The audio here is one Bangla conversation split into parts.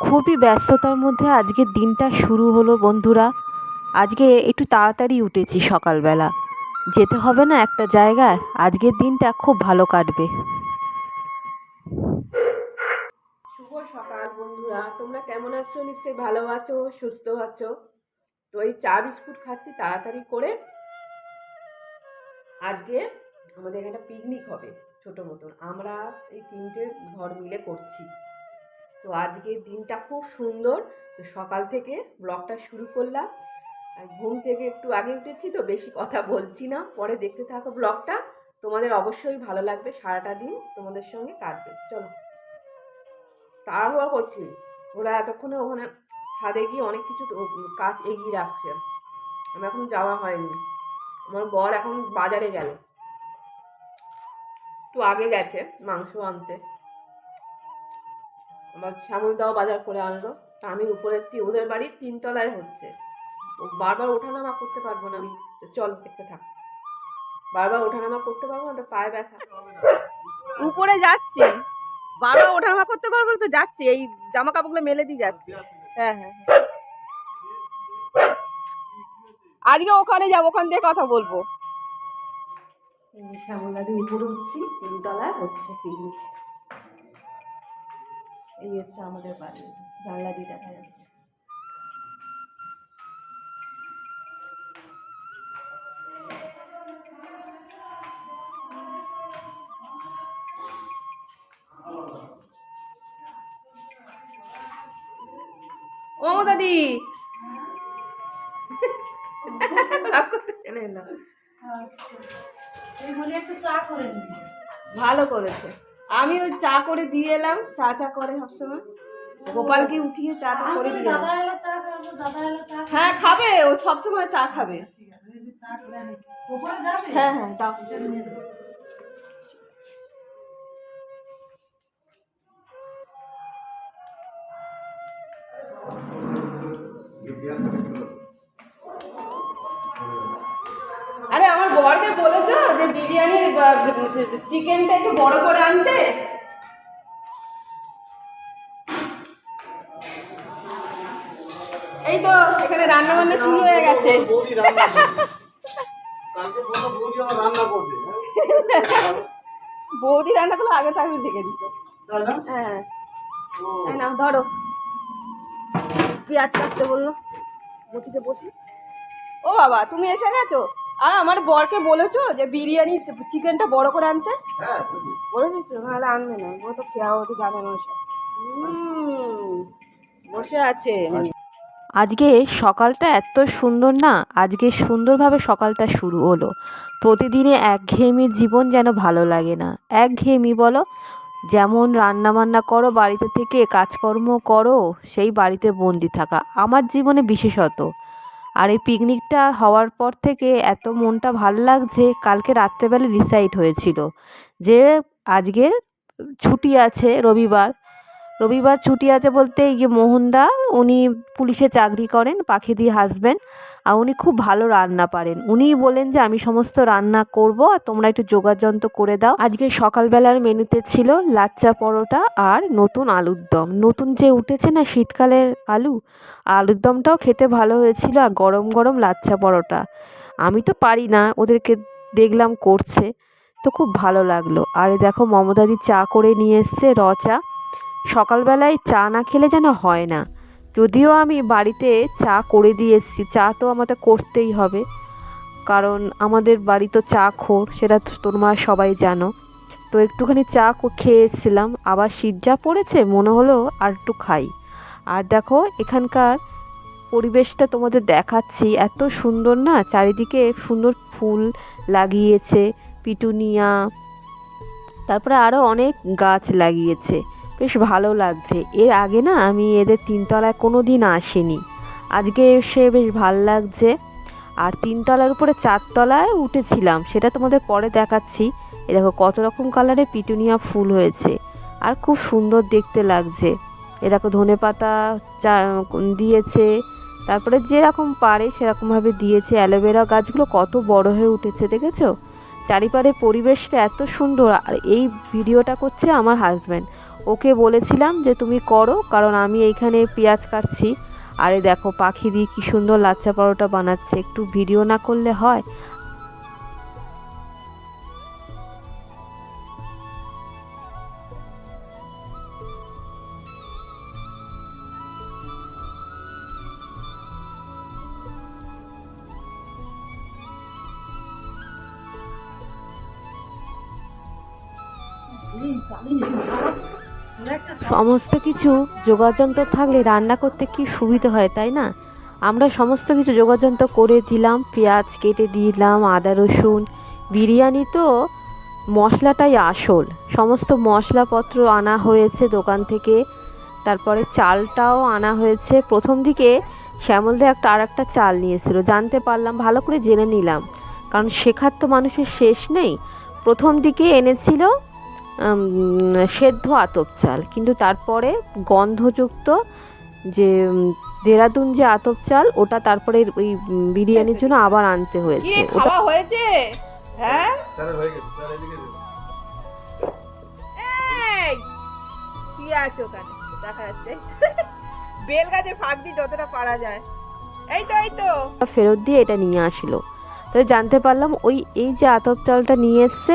খুবই ব্যস্ততার মধ্যে আজকের দিনটা শুরু হলো বন্ধুরা। আজকে একটু তাড়াতাড়ি উঠেছি সকালবেলা। যেতে হবে না একটা জায়গায়, আজকের দিনটা খুব ভালো কাটবে। শুভ সকাল বন্ধুরা, তোমরা কেমন আছো? নিশ্চয়ই ভালো আছো, সুস্থ আছো? তো এই চা বিস্কুট খাচ্ছি তাড়াতাড়ি করে। আজকে আমাদের এখানে পিকনিক হবে, ছোটো মতন। আমরা এই তিনটে ঘর মিলে করছি। তো আজকে দিনটা খুব সুন্দর। তো সকাল থেকে ব্লগটা শুরু করলাম। আর ঘুম থেকে একটু আগে উঠেছি তো বেশি কথা বলছি না। পরে দেখতে থাকো ব্লগটা। তোমাদের অবশ্যই ভালো লাগবে, সারাটা দিন তোমাদের সঙ্গে কাটবে। চলো। তাড়াহুড়া করছি। ওরা এতক্ষণে ওখানে ছাদে গিয়ে অনেক কিছু কাজ এগিয়ে রাখছে। আমার এখন যাওয়া হয়নি। আমার বর এখন বাজারে গেল। একটু আগে গেছে মাংস আনতে। আমার শ্যামলদাও বাজার করে আনলো। তা আমি উপরে ওদের বাড়ির তিনতলায় হচ্ছে। ও বারবার ওঠানামা করতে পারব না আমি। তো চল দেখতে থাক। বারবার ওঠানামা করতে পারব না তো পায়ে ব্যথা। উপরে যাচ্ছি। বারবার ওঠানামা করতে পারব না তো যাচ্ছি। এই জামা কাপড়গুলো মেলে দিয়ে যাচ্ছি। হ্যাঁ হ্যাঁ হ্যাঁ। আজকে ওখানে যাব ওখান দিয়ে কথা বলব। শ্যামলাদি উপরে উঠছি তিনতলায় হচ্ছে পিকনিক এই হচ্ছে আমাদের বাড়ি জানলা দিয়ে দেখা যাচ্ছে। ও দাদি! ভালো করেছে। আমি ওই চা করে দিয়ে এলাম চা চা করে সবসময়। গোপালকে উঠিয়ে চাটা করে দিয়ে। হ্যাঁ খাবে ও সবসময় চা খাবে। হ্যাঁ হ্যাঁ দাও। বরকে বলেছ যে বিরিয়ানির চিকেনটা একটু বড় করে আনতে? এই তো এখানে রান্না বান্না শুরু হয়ে গেছে। বৌদি রান্না করবে। হ্যাঁ? আগে থাকবে দেখে দিত। না? হ্যাঁ। নাও ধরো। পেঁয়াজ কাটতে বলল। বটিতে বসি। ও বাবা তুমি এসে গেছো? আর আমার বরকে বলেছ যে বিরিয়ানি চিকেনটা বড় করে আনতে? হ্যাঁ, বলে দিচ্ছ নাহলে আনবে না ও তো খেয়া হতে যাবে না বসে আছে। আজকে সকালটা এত সুন্দর না আজকে সুন্দরভাবে সকালটা শুরু হলো। প্রতিদিনে একঘেয়েমি জীবন যেন ভালো লাগে না। একঘেয়েমি বলো যেমন রান্না বান্না করো বাড়িতে থেকে কাজকর্ম করো সেই বাড়িতে বন্দি থাকা। আমার জীবনে বিশেষত। আর এই পিকনিকটা হওয়ার পর থেকে এত মনটা ভালো লাগছে, কালকে রাত্রেবেলা ডিসাইড হয়েছিল যে আজকে ছুটি আছে রবিবার। রবিবার ছুটি আছে বলতে এই যে মোহনদা, উনি পুলিশে চাকরি করেন পাখিদি হাজব্যান্ড আর উনি খুব ভালো রান্না পারেন। উনিই বলেন যে, আমি সমস্ত রান্না করব আর তোমরা একটু যোগাযন্ত্র করে দাও। আজকে সকালবেলার মেনুতে ছিল লাচ্চা পরোটা আর নতুন আলুর দম। নতুন যে উঠেছে না শীতকালের আলু, আলুর দমটাও খেতে ভালো হয়েছিল আর গরম গরম লাচ্চা পরোটা। আমি তো পারি না, ওদেরকে দেখলাম করছে, তো খুব ভালো লাগল। আর দেখো, মমতাদি চা করে নিয়ে এসছে, র চা। সকালবেলায় চা না খেলে যেন হয় না। যদিও আমি বাড়িতে চা করে দিয়ে এসেছি, চা তো আমাদের করতেই হবে। কারণ আমাদের বাড়ি তো চা খোর, সেটা তোমরা সবাই জানো। তো একটুখানি চা খেয়ে এসেছিলাম, আবার শীত যা পড়েছে, মনে হলো আর একটু খাই। আর দেখো, এখানকার পরিবেশটা তোমাদের দেখাচ্ছি, এত সুন্দর না? চারিদিকে সুন্দর ফুল লাগিয়েছে, পিটুনিয়া, তারপরে আরও অনেক গাছ লাগিয়েছে। বেশ ভালো লাগছে। এর আগে না আমি এদের তিনতলায় কোনো দিন আসিনি। আজকে এসে বেশ ভালো লাগছে। আর তিনতলার উপরে চারতলায় উঠেছিলাম, সেটা তোমাদের পরে দেখাচ্ছি। এ দেখো কত রকম কালারের পিটুনিয়া ফুল হয়েছে। আর খুব সুন্দর দেখতে লাগছে। এ দেখো ধনে পাতা দিয়েছে। তারপরে যেরকম পারে সেরকমভাবে দিয়েছে। অ্যালোভেরা গাছগুলো কত বড় হয়ে উঠেছে, দেখেছ? চারিপারে পরিবেশটা এত সুন্দর। আর এই ভিডিওটা করছে আমার হাজব্যান্ড ওকে বলেছিলাম যে তুমি করো, কারণ আমি এইখানে পেঁয়াজ কাটছি। আরে দেখো, পাখি দিয়ে কী সুন্দর লাচ্চা পরোটা বানাচ্ছে, একটু ভিডিও না করলে হয়? সমস্ত কিছু যোগাযন্ত্র থাকলে রান্না করতে কি সুবিধা হয়, তাই না? আমরা সমস্ত কিছু যোগাযন্ত্র করে দিলাম, পেঁয়াজ কেটে দিলাম, আদা রসুন, বিরিয়ানি তো মশলাটাই আসল। সমস্ত মশলাপত্র আনা হয়েছে দোকান থেকে, তারপরে চালটাও আনা হয়েছে। প্রথম দিকে শ্যামলদা একটা আর একটা চাল নিয়েছিল, জানতে পারলাম, ভালো করে জেনে নিলাম। কারণ শেখার তো মানুষের শেষ নেই। প্রথম দিকে এনেছিল সেদ্ধ আতপ চাল। কিন্তু তারপরে গন্ধযুক্ত যে দেরাদুন যে আতপ চাল ওটা তারপরে ওই বিরিয়ানির জন্য আবার আনতে হয়েছে। ওটা হয়েছে? হ্যাঁ? স্যারের গেছে স্যার এদিকে দিন। এই কি আছে ওখানে দেখা যাচ্ছে। বেল গাছে ফাঁক দিয়ে যতটা পারা যায়। এই তো এই তো। ফেরত দিয়ে এটা নিয়ে আসলো। তবে জানতে পারলাম ওই এই যে আতপ চালটা নিয়ে এসছে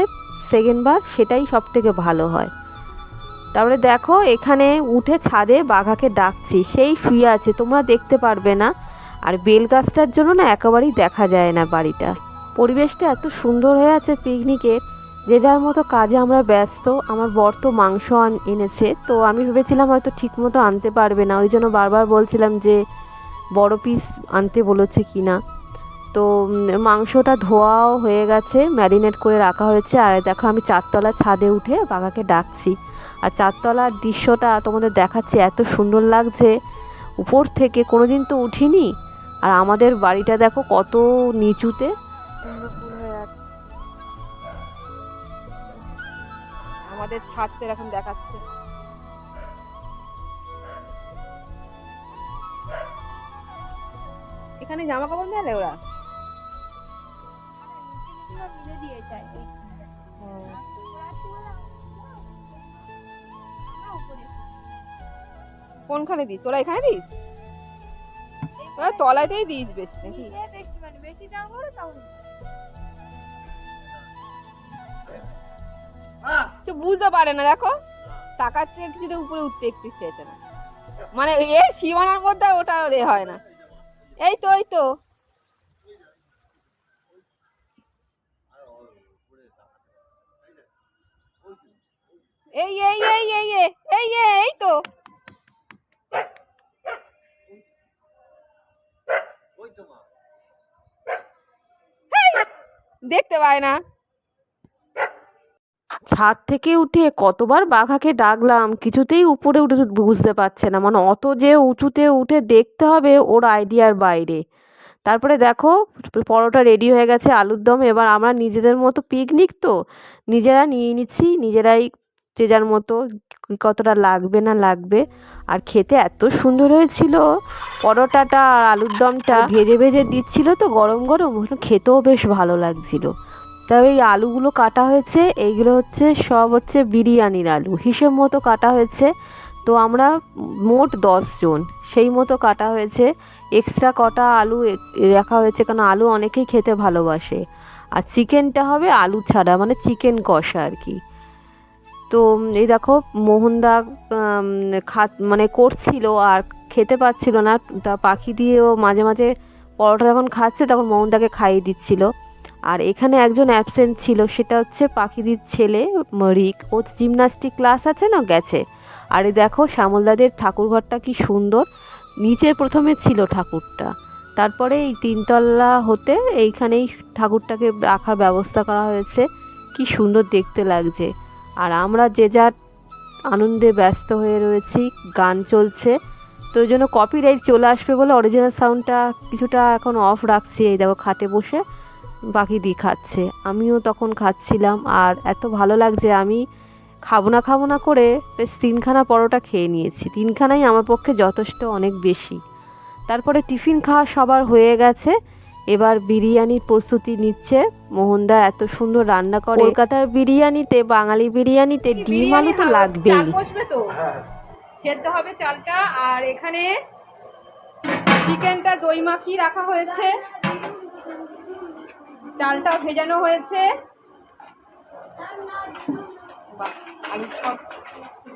সেকেন্ডবার সেটাই সব থেকে ভালো হয়। তারপরে দেখো এখানে উঠে ছাদে বাঘাকে ডাকছি, সেই শুয়ে আছে, তোমরা দেখতে পারবে না। আর বেল গাছটার জন্য না একেবারেই দেখা যায় না বাড়িটা। পরিবেশটা এত সুন্দর হয়ে আছে পিকনিকের যে যার মতো কাজে আমরা ব্যস্ত, আমার বর তো মাংস এনেছে, তো আমি ভেবেছিলাম হয়তো ঠিকমতো আনতে পারবে না, ওই জন্য বারবার বলছিলাম যে বড় পিস আনতে বলেছে কি না তো মাংসটা ধোয়াও হয়ে গেছে, ম্যারিনেট করে রাখা হয়েছে। আর দেখো আমি চারতলা ছাদে উঠে বাঘাকে ডাকছি। আর চারতলার দৃশ্যটা তোমাদের দেখাচ্ছি, এত সুন্দর লাগছে। উপর থেকে কোনো দিন তো উঠিনি। আর আমাদের বাড়িটা দেখো কত নিচুতে। আমাদের ছাদটা এখন দেখাচ্ছে। এখানে জামা কাপড় মেলে ওরা? দিয়ে কোনখানে দিস? তোরা এখানে দিস? তোরা তলাতেই দিস বেশি নাকি? বেশি মানে দাম করে তখন তো বুঝতে পারে না দেখো। টাকার থেকে কিছুতে উপরে উঠতে একটু চেয়েছে না। মানে এ সীমানার মধ্যে ওটা এ হয় না। এই তো এই তো। এই এই এই এই এই এই তো। দেখতে পায় না। ছাদ থেকে উঠে কতবার বাঘাকে ডাকলাম, কিছুতেই উপরে উঠে বুঝতে পারছে না। মানে অত যে উঁচুতে উঠে দেখতে হবে ওর আইডিয়ার বাইরে। তারপরে দেখো, পরোটা রেডি হয়ে গেছে, আলুর দম। এবার আমরা নিজেদের মতো পিকনিক তো। নিজেরা নিয়ে নিচ্ছি, নিজেরাই যে যার মতো কতটা লাগবে না লাগবে। আর খেতে এত সুন্দর হয়েছিল। পরোটাটা আর আলুর দমটা ভেজে ভেজে দিচ্ছিল তো গরম গরম। খেতেও বেশ ভালো লাগছিল। তবে এই আলুগুলো কাটা হয়েছে। এইগুলো হচ্ছে, সব হচ্ছে বিরিয়ানির আলু। হিসেব মতো কাটা হয়েছে। তো আমরা মোট জন। সেই মতো কাটা হয়েছে। এক্সট্রা কটা আলু রাখা হয়েছে। কারণ আলু অনেকেই খেতে ভালোবাসে। আর চিকেনটা হবে আলু ছাড়া মানে চিকেন কষা আর কি। তো এই দেখো মোহনদা খাত মানে করছিল আর খেতে পাচ্ছিল না। তা পাখি দিয়েও মাঝে মাঝে পরোটা যখন খাচ্ছে তখন মোহনদাকে খাইয়ে দিচ্ছিল। আর এখানে একজন অ্যাবসেন্ট ছিল, সেটা হচ্ছে পাখিদির ছেলে রিক। ও জিমনাস্টিক ক্লাস আছে না, গেছে। আর দেখো শ্যামলদাদের ঠাকুরঘরটা কি সুন্দর। নিচে প্রথমে ছিল ঠাকুরটা। তারপরে এই তিনতলা হতে এইখানেই ঠাকুরটাকে রাখার ব্যবস্থা করা হয়েছে। কি সুন্দর দেখতে লাগছে। আমরা যে যার আনন্দে ব্যস্ত হয়ে রয়েছি, গান চলছে। তো ওই জন্য কপিরাইট চলে আসবে বলে অরিজিনাল সাউন্ডটা কিছুটা এখন অফ রাখছি। এই দেখো খাটে বসে বাকি দি খাচ্ছে। আমিও তখন খাচ্ছিলাম আর এত ভালো লাগছে আমি খাব না খাব না করে বেশ তিনখানা পরোটা খেয়ে নিয়েছি। তিনখানাই আমার পক্ষে যথেষ্ট অনেক বেশি। তারপরে টিফিন খাওয়া সবার হয়ে গেছে। এবার বিরিয়ানির প্রস্তুতি নিচ্ছে। মোহনদা এত সুন্দর রান্না করে। কলকাতার বিরিয়ানিতে বাঙালি বিরিয়ানিতে ডিম আলু তো লাগবেই। তো? সেদ্ধ হবে চালটা আর এখানে চিকেনটা দই মাখিয়ে রাখা হয়েছে। চালটাও ভেজানো হয়েছে।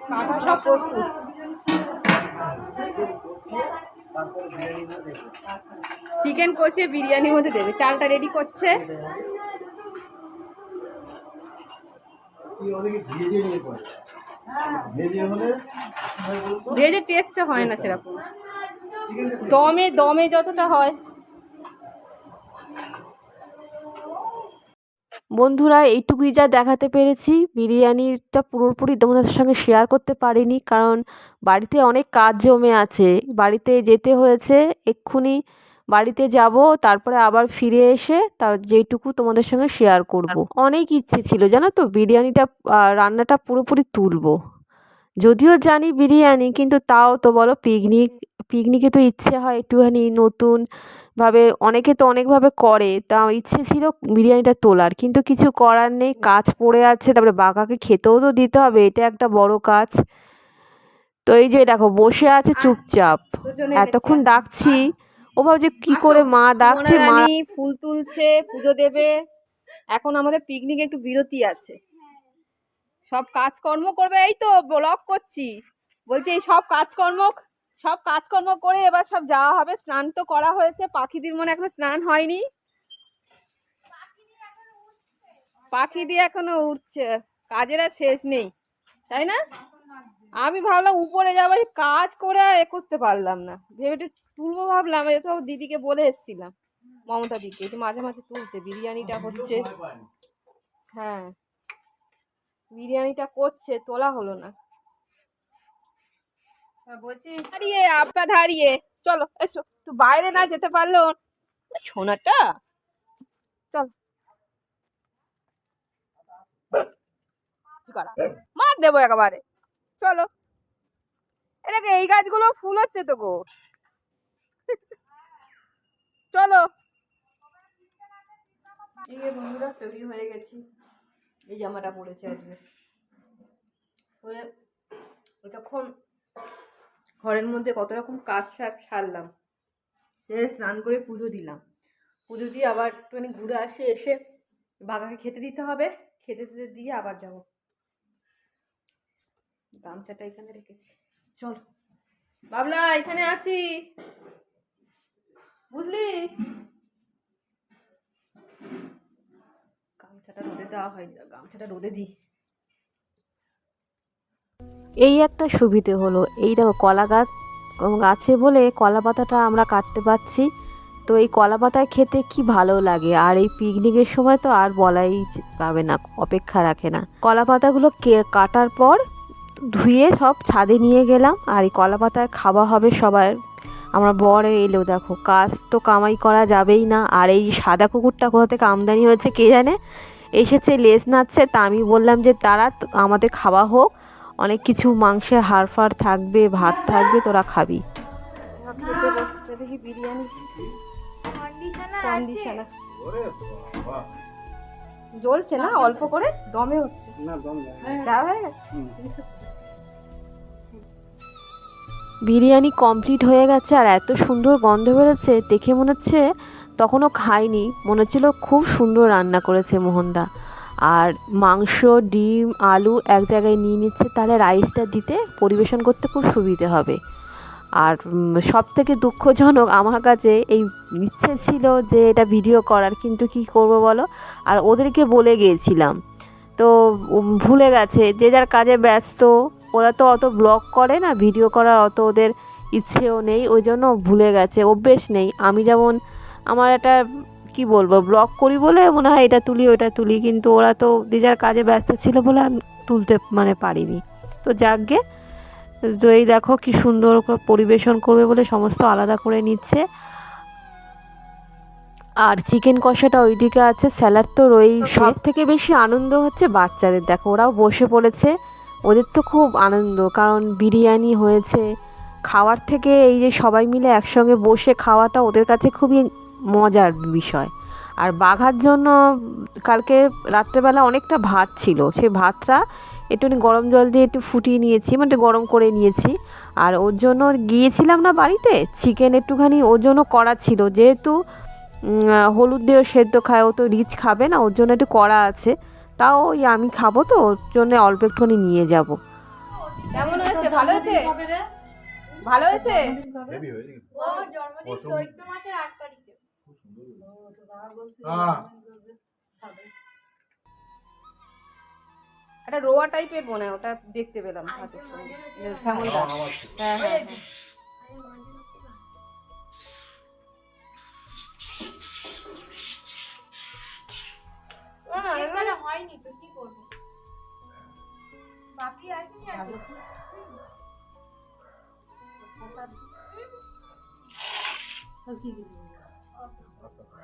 কাটা সব প্রস্তুত। চিকেন কষে বিরিয়ানির মধ্যে দেবে। চালটা রেডি করছে। ভেজে টেস্টটা হয় না সেরকম। দমে দমে যতটা হয় বন্ধুরা এইটুকুই যা দেখাতে পেরেছি। বিরিয়ানিটা পুরোপুরি তোমাদের সঙ্গে শেয়ার করতে পারিনি কারণ বাড়িতে অনেক কাজ জমে আছে। বাড়িতে যেতে হয়েছে এক্ষুনি বাড়িতে যাব তারপরে আবার ফিরে এসে তার যেইটুকু তোমাদের সঙ্গে শেয়ার করব। অনেক ইচ্ছে ছিল জানো তো? বিরিয়ানিটা রান্নাটা পুরোপুরি তুলব। যদিও জানি বিরিয়ানি কিন্তু তাও তো বলো পিকনিক পিকনিকে তো ইচ্ছে হয় একটুখানি নতুন ভাবে অনেকে তো অনেকভাবে করে। তা ইচ্ছে ছিল বিরিয়ানিটা তোলার কিন্তু কিছু করার নেই কাজ পড়ে আছে তারপরে বাঘাকে খেতেও তো দিতে হবে এটা একটা বড় কাজ। তো এই যে দেখো বসে আছে চুপচাপ। দুজনে এতক্ষণ ডাকছি। ও ভাবছে কি করে মা ডাকছে মা ফুল তুলছে পুজো দেবে। এখন আমাদের পিকনিকে একটু বিরতি আছে। সব কাজকর্ম করবে এই তো ব্লগ করছি। বলছি এই সব কাজকর্ম সব কাজকর্ম করে এবার সব যাওয়া হবে। স্নান তো করা হয়েছে, পাখিদের মনে এখনও স্নান হয়নি। পাখি দিয়ে এখনও উঠছে, কাজের আর শেষ নেই, তাই না? আমি ভাবলাম উপরে যাব কাজ করে এ করতে পারলাম না। ভেবে একটু তুলবো ভাবলাম তো দিদিকে বলে এসেছিলাম, মমতা দিকে একটু মাঝে মাঝে তুলতে, বিরিয়ানিটা হচ্ছে। হ্যাঁ বিরিয়ানিটা করছে, তোলা হলো না। বলছি দাঁড়িয়ে আপা দাঁড়িয়ে চলো এসো। একটু বাইরে না যেতে পারল সোনাটা চল। মার দেবো একেবারে। চলো। এটাকে এই গাছগুলো ফুল হচ্ছে তো গো। চলো। এই বন্ধুরা তৈরি হয়ে গেছি। এই জামাটা পরেছে আজকে। পরে তখন ঘরের মধ্যে কত রকম কাজ সার সারলাম। স্নান করে পুজো দিলাম। পুজো দিয়ে আবার একটুখানি ঘুরে আসে, এসে বাঘাকে খেতে দিতে হবে। খেতে দিতে দিয়ে আবার যাব। গামছাটা এখানে রেখেছি। চল। বাবলা, এখানে আছি। বুঝলি? গামছাটা রোদে দেওয়া হয় গামছাটা রোদে দিই। এই একটা সুবিধে হলো। এই দেখো, কলা গাছ গাছে বলে কলা পাতাটা আমরা কাটতে পারছি। তো এই কলা পাতায় খেতে কি ভালো লাগে? আর এই পিকনিকের সময় তো আর বলাই পাবে না, অপেক্ষা রাখে না। কলা পাতাগুলো কাটার পর ধুয়ে সব ছাদে নিয়ে গেলাম। আর এই কলা পাতায় খাওয়া হবে সবার। আমার বর এলো, দেখো, কাজ তো কামাই করা যাবেই না। আর এই সাদা কুকুরটা কোথা থেকে আমদানি হয়েছে কে জানে? এসেছে, লেজ নাচ্ছে তা আমি বললাম যে, তারা আমাদের খাওয়া হোক। অনেক কিছু মাংসের হাড় ফাড় থাকবে ভাত থাকবে তোরা খাবি। দেখি বিরিয়ানি জ্বলছে না? অল্প করে? দমে হচ্ছে। হয়ে গেছে? বিরিয়ানি কমপ্লিট হয়ে গেছে আর এত সুন্দর গন্ধ বেরোচ্ছে দেখে মনে হচ্ছে তখনও খাইনি। মনে হচ্ছিল খুব সুন্দর রান্না করেছে মোহনদা। আর মাংস, ডিম, আলু এক জায়গায় নিয়ে নিচ্ছে, তাহলে রাইসটা দিতে পরিবেশন করতে খুব সুবিধে হবে। আর সব থেকে দুঃখজনক আমার কাছে এই ইচ্ছে ছিল যে এটা ভিডিও করার, কিন্তু কি করব বলো? আর ওদেরকে বলে গিয়েছিলাম। তো ভুলে গেছে, যে যার কাজে ব্যস্ত, ওরা তো অত ব্লগ করে না ভিডিও করার অত ওদের ইচ্ছেও নেই, ওই জন্য ভুলে গেছে, অভ্যেস নেই। আমি যেমন, আমার একটা কি বলব ব্লগ করি বলে মনে হয় এটা তুলি ওটা তুলি কিন্তু ওরা তো যে যার কাজে ব্যস্ত ছিল বলে আমি তুলতে মানে পারিনি। তো যাকগে তো এই দেখো কি সুন্দর করে পরিবেশন করবে বলে সমস্ত আলাদা করে নিচ্ছে। আর চিকেন কষাটা ওইদিকে আছে স্যালাড তো রয়েছে সব থেকে বেশি আনন্দ হচ্ছে বাচ্চাদের। দেখো ওরাও বসে পড়েছে ওদের তো খুব আনন্দ কারণ বিরিয়ানি হয়েছে। খাওয়ার থেকে এই যে সবাই মিলে একসঙ্গে বসে খাওয়াটা ওদের কাছে খুবই মজার বিষয়। আর বাঘার জন্য কালকে রাত্রেবেলা অনেকটা ভাত ছিল। সেই ভাতটা একটুখানি গরম জল দিয়ে একটু ফুটিয়ে নিয়েছি মানে একটু গরম করে নিয়েছি। আর ওর জন্য গিয়েছিলাম না বাড়িতে? চিকেন একটুখানি ওর জন্য করা ছিল। যেহেতু হলুদ দিয়ে সেদ্ধ খায় ও তো রিচ খাবে না ওর জন্য একটু করা আছে। তাও ওই আমি খাব তো ওর জন্য অল্প একটুখানি নিয়ে যাব। কেমন হয়েছে? ভালো হয়েছে? ভালো হয়েছে? জন্মদিন চৈত্র মাসের আট তারিখে। একটা রোয়া টাইপের মনে ওটা দেখতে পেলাম হাতের সঙ্গে হ্যাঁ হ্যাঁ। হ্যাঁ। হয়নি তো কি করব? বাকি আসেনি আর কি?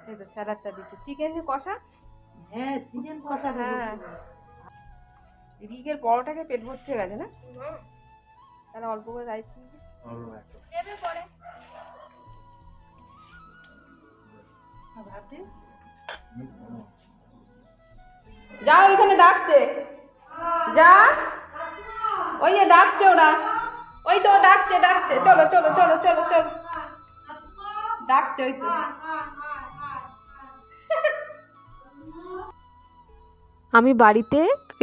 এই তো স্যালাডটা দিচ্ছে। চিকেন কষা? হ্যাঁ চিকেন কষা হ্যাঁ। রিকের পরোটাকে পেট ভর্তি গেছে না? তাহলে অল্প করে রাইস আমার একটা। নেবে পরে। ভাতে যা ওইখানে ডাকছে। যা। ওই ডাকছে ওরা। ওই তো ডাকছে ডাকছে। চলো চলো চলো চলো চলো। ডাকছে ওই তো। আমি বাড়িতে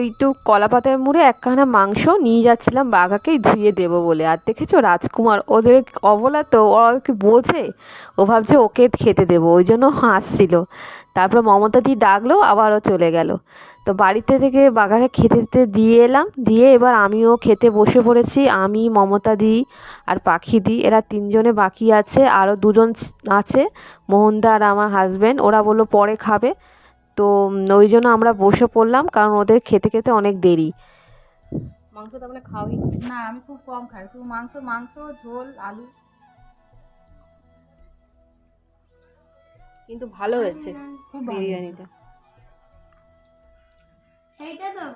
একটু কলা পাতার মুড়ে একখানা মাংস নিয়ে যাচ্ছিলাম, বাঘাকেই ধুয়ে দেবো বলে। আর দেখেছ, রাজকুমার ওদের অবলা তো, ওরা কি বোঝে? ও ভাবছে ওকে খেতে দেবো, ওই জন্য হাসছিল। তারপর মমতা দি ডাকলো, আবারও চলে গেল। তো বাড়িতে থেকে বাঘাকে খেতে দিতে দিয়ে এলাম, দিয়ে এবার আমিও খেতে বসে পড়েছি। আমি, মমতা দি আর পাখি দি, এরা তিনজনে বাকি আছে, আরও দুজন আছে, মোহনদা আর আমার হাজব্যান্ড ওরা বলল পরে খাবে। তো ওই জন্য আমরা বসে পড়লাম কারণ ওদের খেতে খেতে অনেক দেরি। মাংস তার মানে খাওয়াই না আমি খুব কম খাই শুধু মাংস মাংস ঝোল আলু। কিন্তু ভালো হয়েছে খুব বিরিয়ানিটা। এইটা তো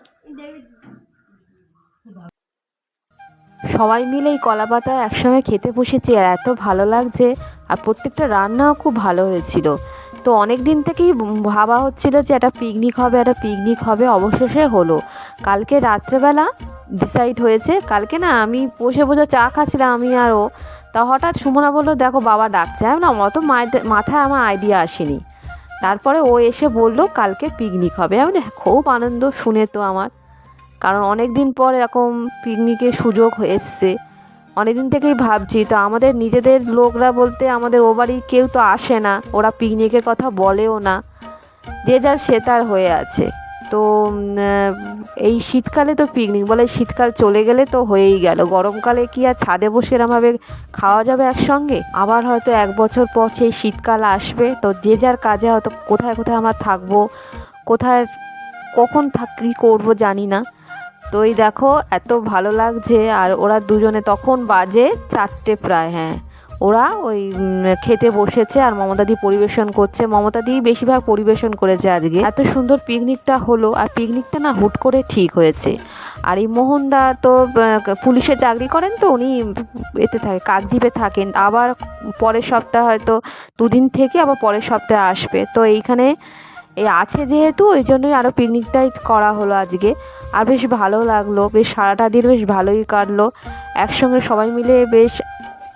সবাই মিলে এই কলা পাতা একসঙ্গে খেতে বসেছি আর এত ভালো লাগছে আর প্রত্যেকটা রান্নাও খুব ভালো হয়েছিল। তো অনেক দিন থেকেই ভাবা হচ্ছিল যে একটা পিকনিক হবে, একটা পিকনিক হবে। অবশেষে হলো। কালকে রাত্রেবেলা ডিসাইড হয়েছে। কালকে না আমি বসে বসে চা খাচ্ছিলাম আমি আর ও। তা হঠাৎ সুমনা বলল, দেখো বাবা ডাকছে। আমি না অত মাথায় আমার আইডিয়া আসেনি। তারপরে ও এসে বলল, কালকে পিকনিক হবে। আমি খুব আনন্দ শুনে তো আমার। কারণ অনেক দিন পর এরকম পিকনিকের সুযোগ এসছে অনেক দিন থেকেই ভাবছি, তো আমাদের নিজেদের লোকরা বলতে আমাদের ও বাড়ি কেউ তো আসে না, ওরা পিকনিকের কথা বলেও না। যে যার সে তার হয়ে আছে। তো এই শীতকালে তো পিকনিক, বলে শীতকাল চলে গেলে তো হয়েই গেল। গরমকালে কি আর ছাদে বসে এরমভাবে খাওয়া যাবে একসঙ্গে? আবার হয়তো এক বছর পর সেই শীতকাল আসবে, তো যে যার কাজে হয়তো কোথায় কোথায় আমরা থাকব, কোথায়, কখন থাক, কী করব জানি না। তো এই দেখো, এত ভালো লাগছে। আর ওরা দুজনে তখন বাজে চারটে প্রায় হ্যাঁ। ওরা ওই খেতে বসেছে আর মমতাদি পরিবেশন করছে। মমতাদি বেশিরভাগ পরিবেশন করেছে আজকে। এত সুন্দর পিকনিকটা হলো আর পিকনিকটা না হুট করে ঠিক হয়েছে। আর এই মোহনদা তো পুলিশে চাকরি করেন তো, উনি এতে থাকে, কাকদ্বীপে থাকেন। আবার পরের সপ্তাহে হয়তো দুদিন থেকে আবার পরের সপ্তাহে আসবে। তো এইখানে এই আছে যেহেতু, ওই জন্যই আরও পিকনিকটাই করা হলো আজকে। আর বেশ ভালো লাগল, বেশ সারাটা দিন বেশ ভালোই কাটলো। একসঙ্গে সবাই মিলে বেশ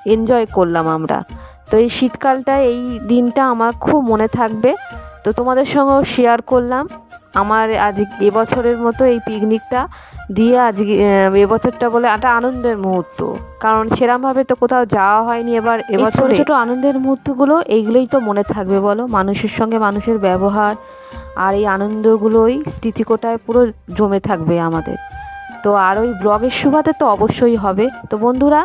এনজয় করলাম আমরা। তো এই শীতকালটা, এই দিনটা আমার খুব মনে থাকবে। তো তোমাদের সঙ্গেও শেয়ার করলাম। আমার আজ এবছরের মতো এই পিকনিকটা দিয়ে আহ, এবছরটা বলে একটা আনন্দের মুহূর্ত। কারণ সেরমভাবে তো কোথাও যাওয়া হয়নি এবার এবার ছোটো ছোটো আনন্দের মুহূর্তগুলো এইগুলোই তো মনে থাকবে বলো। মানুষের সঙ্গে মানুষের ব্যবহার আর এই আনন্দগুলোই স্মৃতিকোটায় পুরো জমে থাকবে আমাদের। তো আর ওই ব্লগের সুবাদে তো অবশ্যই হবে। তো বন্ধুরা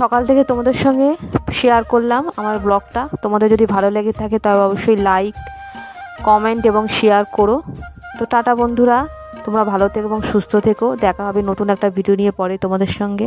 সকাল থেকে তোমাদের সঙ্গে শেয়ার করলাম আমার ব্লগটা। তোমাদের যদি ভালো লেগে থাকে তবে অবশ্যই লাইক কমেন্ট এবং শেয়ার করো। তো টাটা বন্ধুরা, তোমরা ভালো থেকো এবং সুস্থ থেকো। দেখা হবে নতুন একটা ভিডিও নিয়ে পরে তোমাদের সঙ্গে।